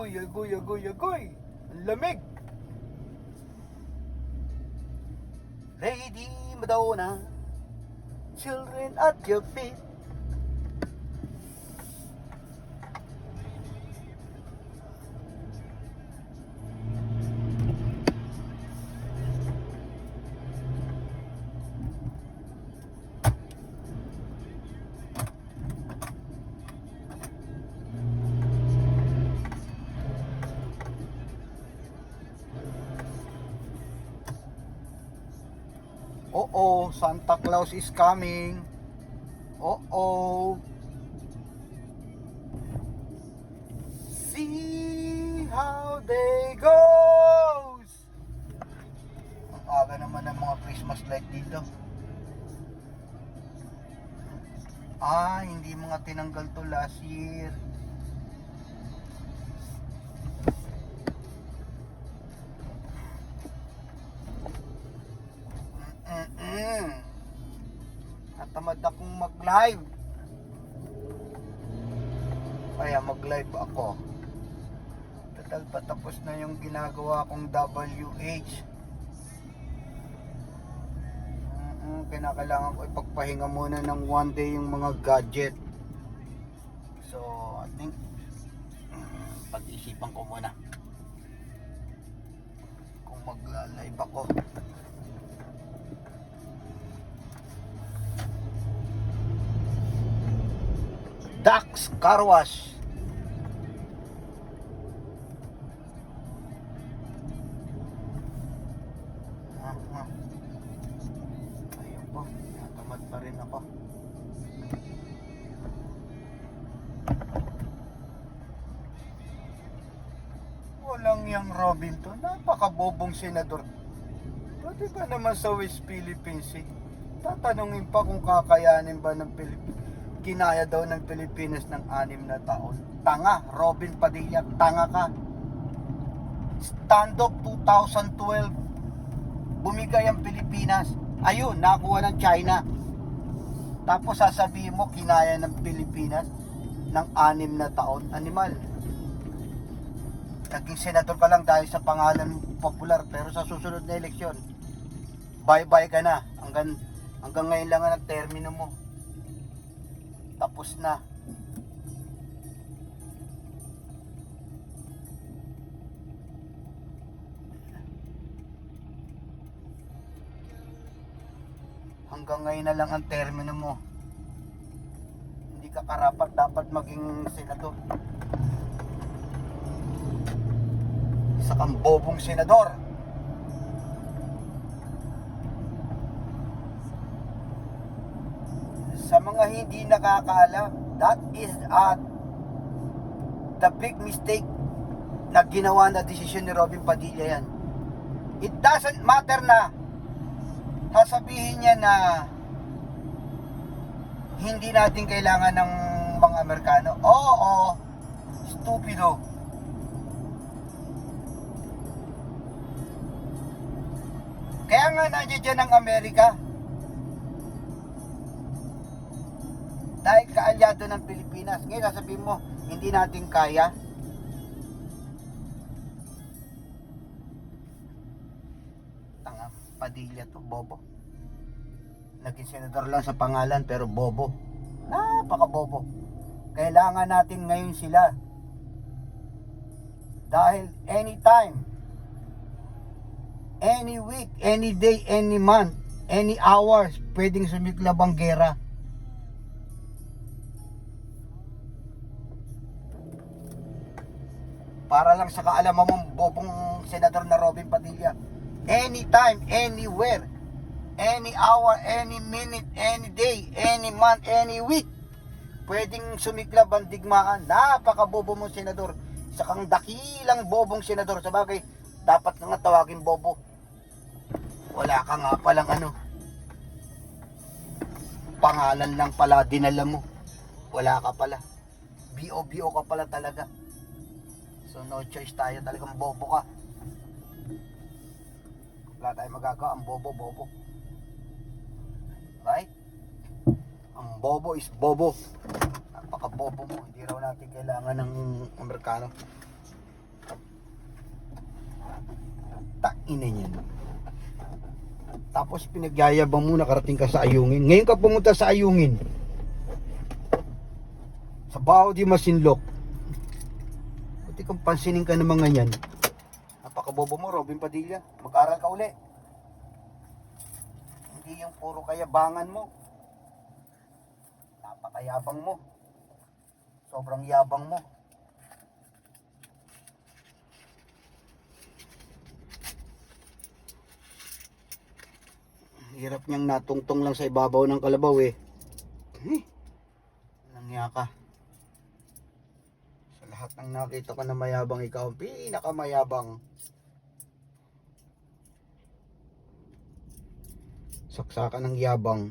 agoy, agoy, agoy, agoy. Ang lamig. Lady Madonna, children at your feet. Oh-oh, Santa Claus is coming. Oh-oh. See how they goes. Ang aga naman ng mga Christmas light dito. Ah, hindi mga tinanggal to last year. Ginagawa kong WH. Mm-mm, kinakailangan ko ipagpahinga muna ng one day yung mga gadget. So, I think mm, pag-isipan ko muna kung mag-live ako. Dax Car Walang yang Robin to. Napakabobong senador. Pwede ba naman sa West Philippines Sea? Tatanungin pa kung kakayanin ba ng Pilipinas kinaya daw ng Pilipinas ng anim na taon. Tanga, Robin Padilla, tanga ka. Stand up 2012, bumigay ang Pilipinas. Ayun, nakuha ng China. Tapos sasabihin mo, kinaya ng Pilipinas ng anim na taon. Animal. Naging senador ka lang dahil sa pangalan popular, pero sa susunod na eleksyon, bye-bye ka na. Hanggang, hanggang ngayon lang ang termino mo tapos na. Hanggang ngayon na lang ang termino mo. Hindi ka karapat dapat maging senador. Isa kang bobong senador. sa mga hindi nakakaalam, that is uh, the big mistake na ginawa na desisyon ni Robin Padilla yan. It doesn't matter na sasabihin niya na hindi natin kailangan ng mga Amerikano. Oo, oo, stupido. Kaya nga nandiyan ang Amerika. dahil kaalyado ng Pilipinas. Ngayon sasabihin mo, hindi natin kaya. Tanga, padilya to, bobo. Naging senador lang sa pangalan pero bobo. Napaka bobo. Kailangan natin ngayon sila. Dahil anytime, any week, any day, any month, any hours, pwedeng sumiklab ang gera. para lang sa kaalaman mong bobong senador na Robin Padilla. Anytime, anywhere, any hour, any minute, any day, any month, any week, pwedeng sumiklab ang digmaan. Napakabobo mong senador. Isa kang dakilang bobong senador. Sa bagay, dapat nga tawagin bobo wala ka nga palang ano. Pangalan lang pala dinala mo. Wala ka pala. BO-BO ka pala talaga. So no choice tayo. Talagang bobo ka. Wala tayong magagawa. Ang bobo bobo. Right? Ang bobo is bobo. Napaka bobo mo. Hindi raw natin kailangan ng Amerikano. Tak ina niyan. Tapos pinagyayabang mo nakarating ka sa Ayungin. Ngayon ka pumunta sa Ayungin. Sa Bao di Masinlok. Buti kang pansinin ka ng mga yan. Napakabobo mo, Robin Padilla. Mag-aral ka uli. Hindi yung puro kayabangan mo. Napakayabang mo. Sobrang yabang mo. Hirap niyang natungtong lang sa ibabaw ng kalabaw eh. Eh, nangya ka. Sa lahat ng nakita ko na mayabang ikaw, ang pinakamayabang. Saksakan ng yabang.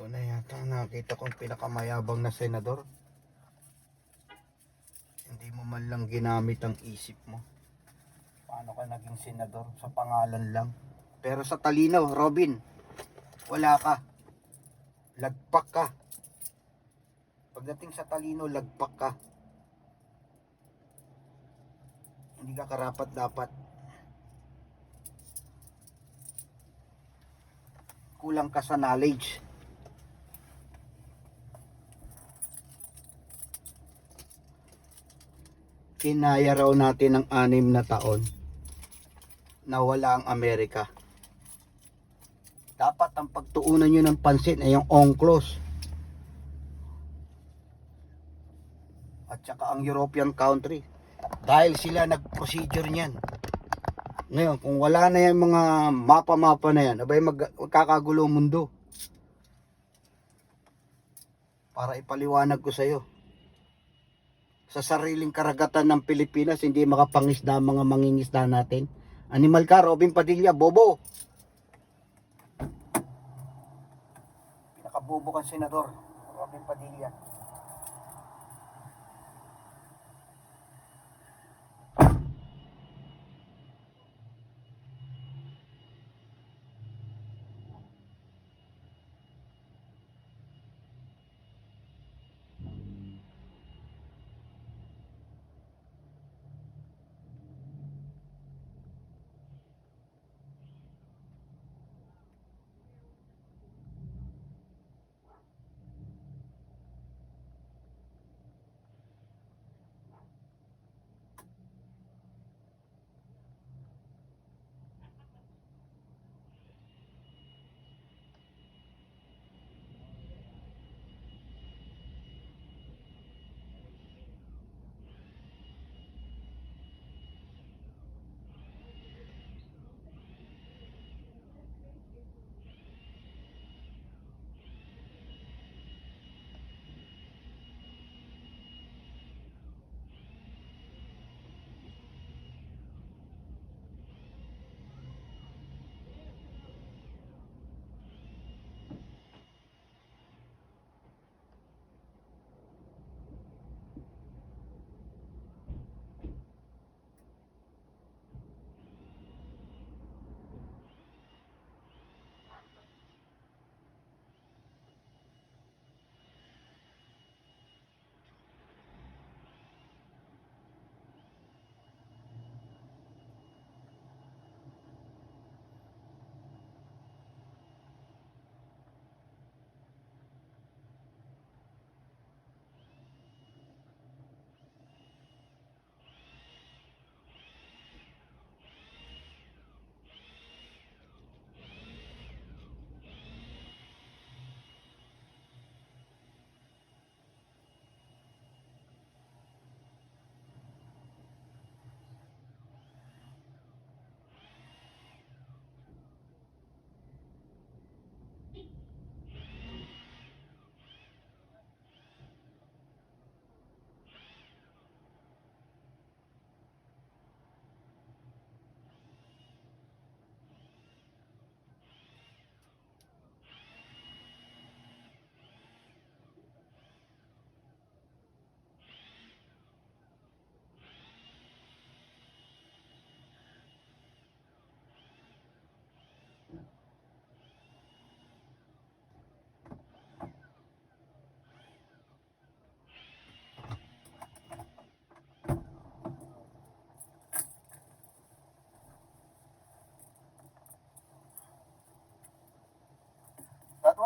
Ito na yata ang nakita kong pinakamayabang na senador. Hindi mo man lang ginamit ang isip mo. Paano ka naging senador? Sa pangalan lang. Pero sa talino, Robin, wala ka. Lagpak ka. Pagdating sa talino, lagpak ka. Hindi ka karapat dapat. Kulang ka sa knowledge. Kinaya raw natin ng anim na taon na wala ang Amerika. Dapat ang pagtuunan nyo ng pansin ay yung UNCLOS. At saka ang European country. Dahil sila nag-procedure niyan. Ngayon, kung wala na yung mga mapa-mapa na yan, abay mag magkakagulo ang mundo. Para ipaliwanag ko sa'yo sa sariling karagatan ng Pilipinas, hindi makapangisda ang mga mangingisda natin. Animal ka, Robin Padilla, bobo. Pinakabobo kang senador, Robin Padilla.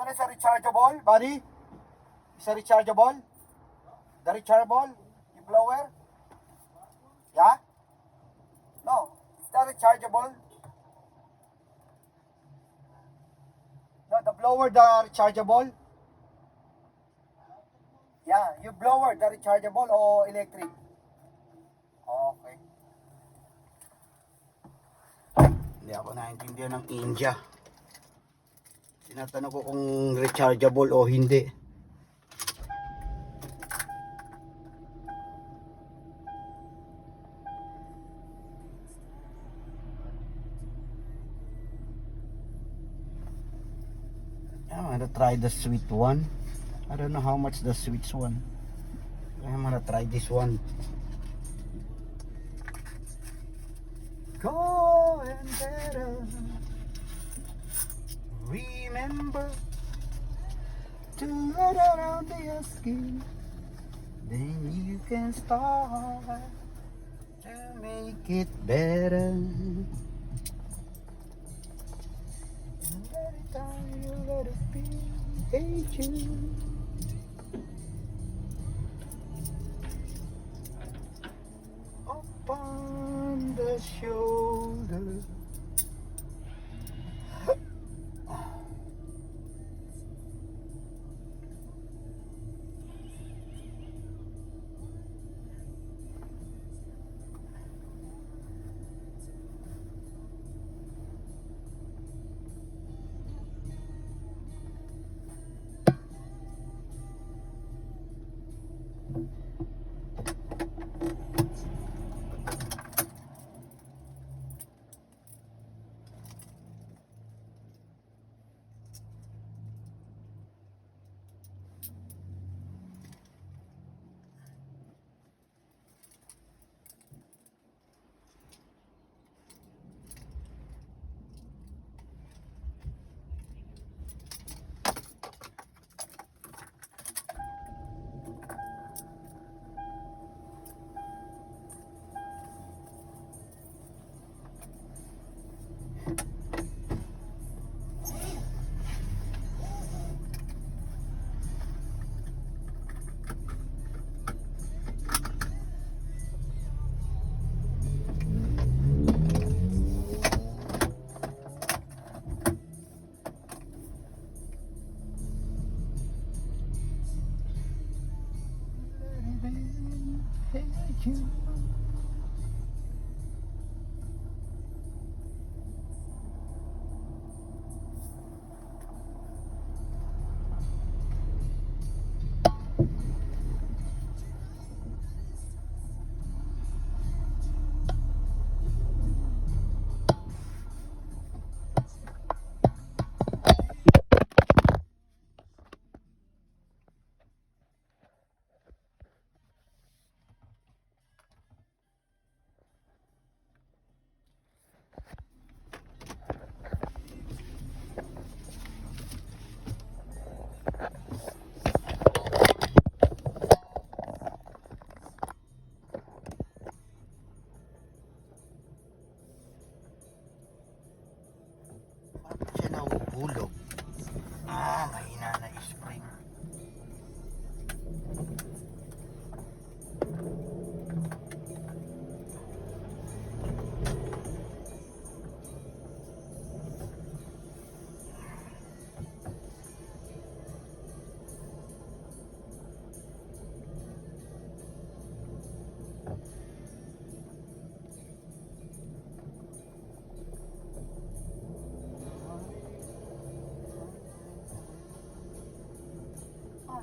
One is a rechargeable, buddy. It's a rechargeable. The rechargeable, you blower. Yeah? No, it's not rechargeable. No, the blower, the rechargeable. Yeah, you blower, the rechargeable o electric. Okay. Hindi ako naintindihan ng India. Tinatanong ko kung rechargeable o hindi. I'm gonna try the sweet one. I don't know how much the sweet one. I'm gonna try this one. Remember to let around your skin. Then you can start to make it better. And it die, you let it be. Aging. Upon the shoulder.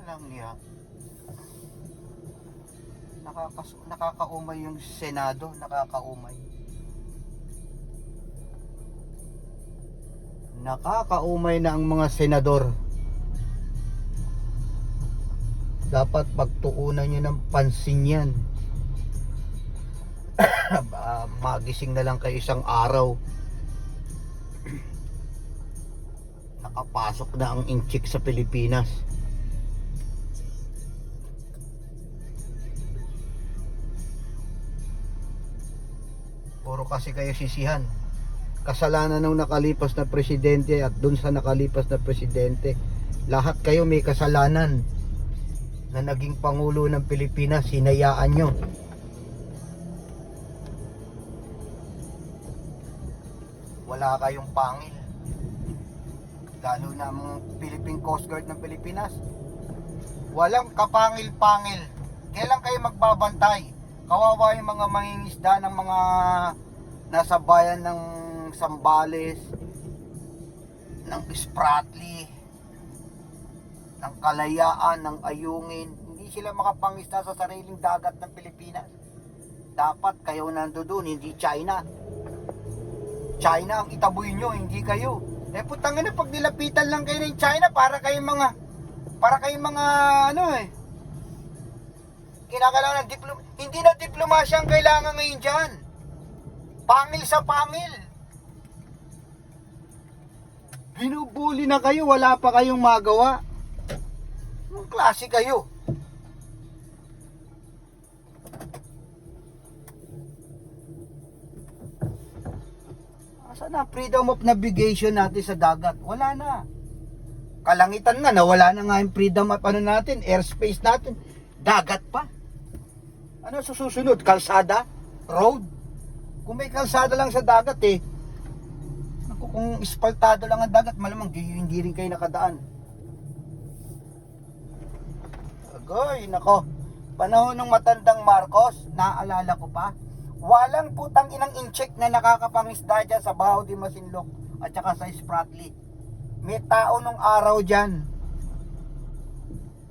Alam niya. Nakakas nakakaumay yung Senado, nakakaumay. Nakakaumay na ang mga senador. Dapat pagtuunan nyo ng pansin yan. Magising na lang kayo isang araw. Nakapasok na ang inchik sa Pilipinas. Kasi kayo sisihan. Kasalanan ng nakalipas na presidente at dun sa nakalipas na presidente Lahat kayo may kasalanan na naging Pangulo ng Pilipinas, hinayaan nyo. Wala kayong pangil. Lalo na ang Philippine Coast Guard ng Pilipinas. Walang kapangil-pangil. Kailan kayo magbabantay? Kawawa yung mga mangingisda ng mga nasa bayan ng Sambales, ng Spratly, ng Kalayaan, ng Ayungin. Hindi sila makapangisda sa sariling dagat ng Pilipinas. Dapat kayo nando doon, hindi China. China ang itaboy nyo, hindi kayo. Eh putang ina, pag nilapitan lang kayo ng China, para kayong mga, para kayong mga, ano eh, kinakailangan ng diplom, hindi na diplomasya ang kailangan ngayon dyan. Pangil sa pangil. Binubuli na kayo, wala pa kayong magawa. Anong klase kayo? Asan na freedom of navigation natin sa dagat? Wala na. Kalangitan nga, nawala na nga yung freedom of ano natin, airspace natin. Dagat pa. Ano susunod? Kalsada? Road? Kung may kalsada lang sa dagat eh, naku, kung ispaltado lang ang dagat, malamang di, hindi rin kayo nakadaan. Agoy, nako. Panahon ng matandang Marcos, naaalala ko pa, walang putang inang incheck na nakakapangisda dyan sa Baho di Masinloc at saka sa Spratly. May tao nung araw dyan.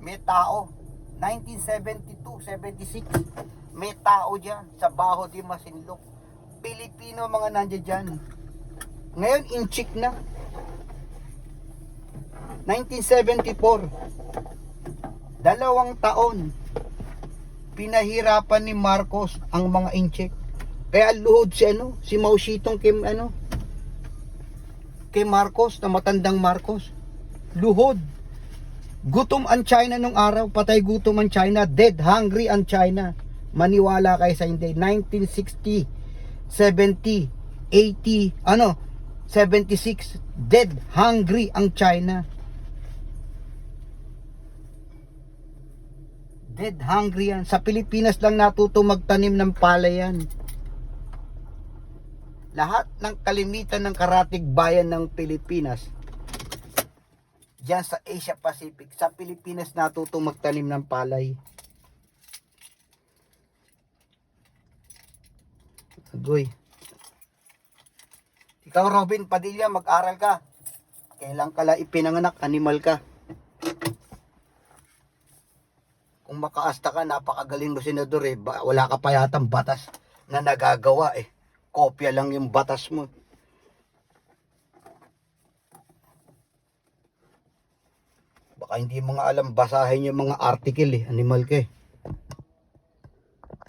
May tao. 1972, 76. May tao dyan sa Baho di Masinloc. Pilipino mga nandiyan dyan. Ngayon, incheck na. 1974. Dalawang taon. Pinahirapan ni Marcos ang mga incheck. Kaya luhod si ano, si Mausitong kay ano, kay Marcos, na matandang Marcos. Luhod. Gutom ang China nung araw, patay gutom ang China, dead hungry ang China. Maniwala kayo sa hindi. 1960, 70, 80, ano, 76, dead hungry ang China. Dead hungry yan. Sa Pilipinas lang natuto magtanim ng palay yan. Lahat ng kalimitan ng karatig bayan ng Pilipinas, Diyan sa Asia Pacific, sa Pilipinas natuto magtanim ng palay. Agoy. Ikaw Robin Padilla, mag-aral ka. Kailan ka lang ipinanganak, animal ka. Kung makaasta ka, napakagaling mo senador eh. Ba- Wala ka pa yatang batas na nagagawa eh. Kopya lang yung batas mo. Baka hindi mga alam basahin yung mga article eh. Animal ka eh.